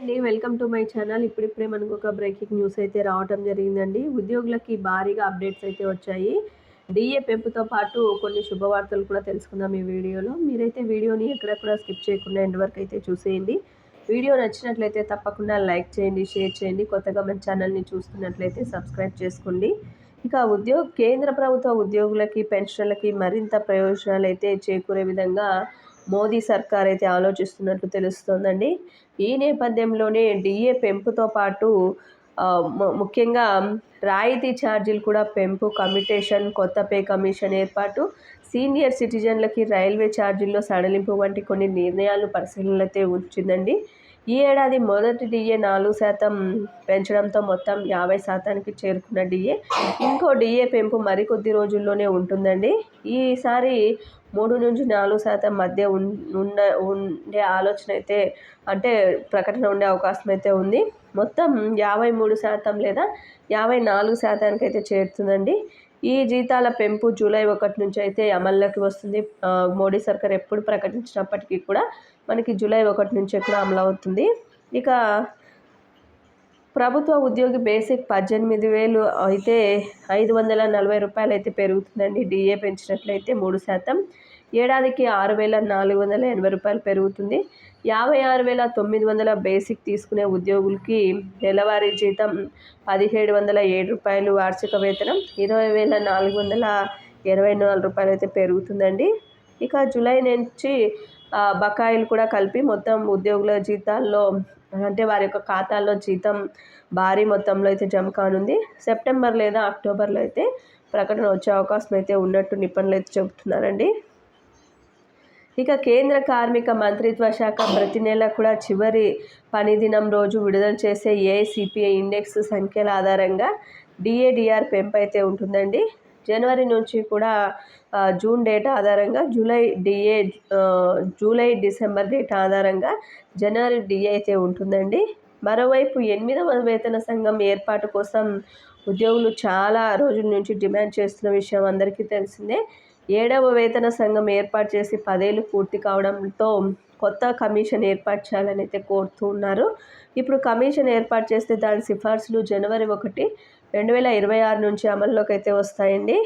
అండి welcome to my channel. ఇప్పుడిప్పుడే మనకు ఒక బ్రేకింగ్ న్యూస్ అయితే రావటం జరిగిందండి. ఉద్యోగులకి భారీగా అప్డేట్స్ అయితే వచ్చాయి. డిఏ పెంపుతో పాటు కొన్ని శుభవార్తలు కూడా తెలుసుకుందాం ఈ వీడియోలో. మీరైతే వీడియోని ఎక్కడెక్కడ స్కిప్ చేయకుండా ఎండ్ వరకు అయితే చూసేయండి. వీడియో నచ్చినట్లయితే తప్పకుండా లైక్ చేయండి షేర్ చేయండి. కొత్తగా మన ఛానల్ని చూస్తున్నట్లయితే సబ్స్క్రైబ్ చేసుకోండి. ఇక ఉద్యోగ కేంద్ర ప్రభుత్వ ఉద్యోగులకి పెన్షన్లకి మరింత ప్రయోజనాలు అయితే చేకూరే విధంగా మోదీ సర్కార్ అయితే ఆలోచిస్తున్నట్లు తెలుస్తోందండి. ఈ నేపథ్యంలోనే డిఏ పెంపుతో పాటు ముఖ్యంగా రాయితీ ఛార్జీలు కూడా పెంపు కమిటేషన్ కొత్త పే కమిషన్ ఏర్పాటు సీనియర్ సిటిజన్లకి రైల్వే ఛార్జీల్లో సడలింపు వంటి కొన్ని నిర్ణయాలు పరిశీలనలైతే ఉంచిందండి ఈ ఏడాది మొదటి డిఏ నాలుగు శాతం పెంచడంతో మొత్తం యాభై శాతానికి చేరుకున్న డిఏ ఇంకో డిఏ పెంపు మరికొద్ది రోజుల్లోనే ఉంటుందండి. ఈసారి మూడు నుంచి నాలుగు శాతం మధ్య ఉన్న ఉండే ఆలోచన అయితే అంటే ప్రకటన ఉండే అవకాశం అయితే ఉంది. మొత్తం యాభై మూడు శాతం లేదా యాభై నాలుగు శాతానికి అయితే చేరుతుందండి. ఈ జీతాల పెంపు జూలై ఒకటి నుంచి అయితే అమల్లోకి వస్తుంది. మోడీ సర్కార్ ఎప్పుడు ప్రకటించినప్పటికీ కూడా మనకి జూలై ఒకటి నుంచి కూడా అమలు అవుతుంది ఇక ప్రభుత్వ ఉద్యోగి బేసిక్ పద్దెనిమిది వేలు అయితే ఐదు వందల నలభై రూపాయలు అయితే పెరుగుతుందండి. డిఏ పెంచినట్లయితే మూడు శాతం. ఏడాదికి ఆరు వేల నాలుగు వందల ఎనభై రూపాయలు పెరుగుతుంది. యాభై ఆరు వేల తొమ్మిది వందల బేసిక్ తీసుకునే ఉద్యోగులకి నెలవారీ జీతం పదిహేడు వందల ఏడు రూపాయలు వార్షిక వేతనం ఇరవై వేల నాలుగు వందల ఇరవై నాలుగు రూపాయలు అయితే పెరుగుతుందండి. ఇక జూలై నుంచి బకాయిలు కూడా కలిపి మొత్తం ఉద్యోగుల జీతాల్లో అంటే వారి యొక్క ఖాతాల్లో జీతం భారీ మొత్తంలో అయితే జమ కానుంది. సెప్టెంబర్ లేదా అక్టోబర్లో అయితే ప్రకటన వచ్చే అవకాశం అయితే ఉన్నట్టు నిపుణులు అయితే చెబుతున్నారండి. ఇక కేంద్ర కార్మిక మంత్రిత్వ శాఖ ప్రతి నెల కూడా చివరి పనిదినం రోజు విడుదల చేసే ఏఐసిపిఐ ఇండెక్స్ సంఖ్యల ఆధారంగా డిఏడిఆర్ పెంపు అయితే ఉంటుందండి. జనవరి నుంచి కూడా జూన్ డేటా ఆధారంగా July DA July December data ఆధారంగా జనవరి డిఏ అయితే ఉంటుందండి. మరోవైపు ఎనిమిదవ వేతన సంఘం ఏర్పాటు కోసం ఉద్యోగులు చాలా రోజుల నుంచి డిమాండ్ చేస్తున్న విషయం అందరికీ తెలిసిందే. ఏడవ వేతన సంఘం ఏర్పాటు చేసి పదేళ్ళు పూర్తి కావడంతో కొత్త కమిషన్ ఏర్పాటు చేయాలని అయితే కోరుతూ ఉన్నారు. ఇప్పుడు కమిషన్ ఏర్పాటు చేస్తే దాని సిఫార్సులు జనవరి ఒకటి రెండు వేల ఇరవై ఆరు నుంచి అమల్లోకి అయితే వస్తాయండి.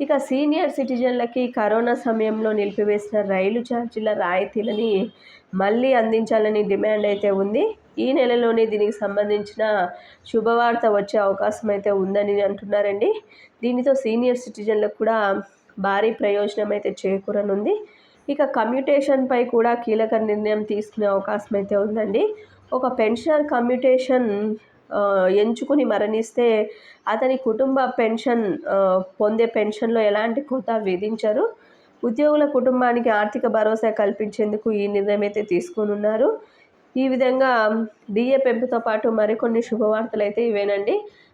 ఇక సీనియర్ సిటిజన్లకి కరోనా సమయంలో నిలిపివేసిన రైలు ఛార్జీల రాయితీలని మళ్ళీ అందించాలని డిమాండ్ అయితే ఉంది. ఈ నెలలోనే దీనికి సంబంధించిన శుభవార్త వచ్చే అవకాశం అయితే ఉందని అంటున్నారండి. దీనితో సీనియర్ సిటిజన్లకు కూడా భారీ ప్రయోజనం అయితే చేకూరనుంది. ఇక కమ్యూటేషన్పై కూడా కీలక నిర్ణయం తీసుకునే అవకాశం అయితే ఉందండి. ఒక పెన్షనర్ కమ్యూటేషన్ ఎంచుకుని మరణిస్తే అతని కుటుంబ పెన్షన్ పొందే పెన్షన్లో ఎలాంటి కోత విధించరు. ఉద్యోగుల కుటుంబానికి ఆర్థిక భరోసా కల్పించేందుకు ఈ నిర్ణయం అయితే తీసుకునున్నారు. ఈ విధంగా డిఏ పెంపుతో పాటు మరికొన్ని శుభవార్తలు అయితే ఇవేనండి.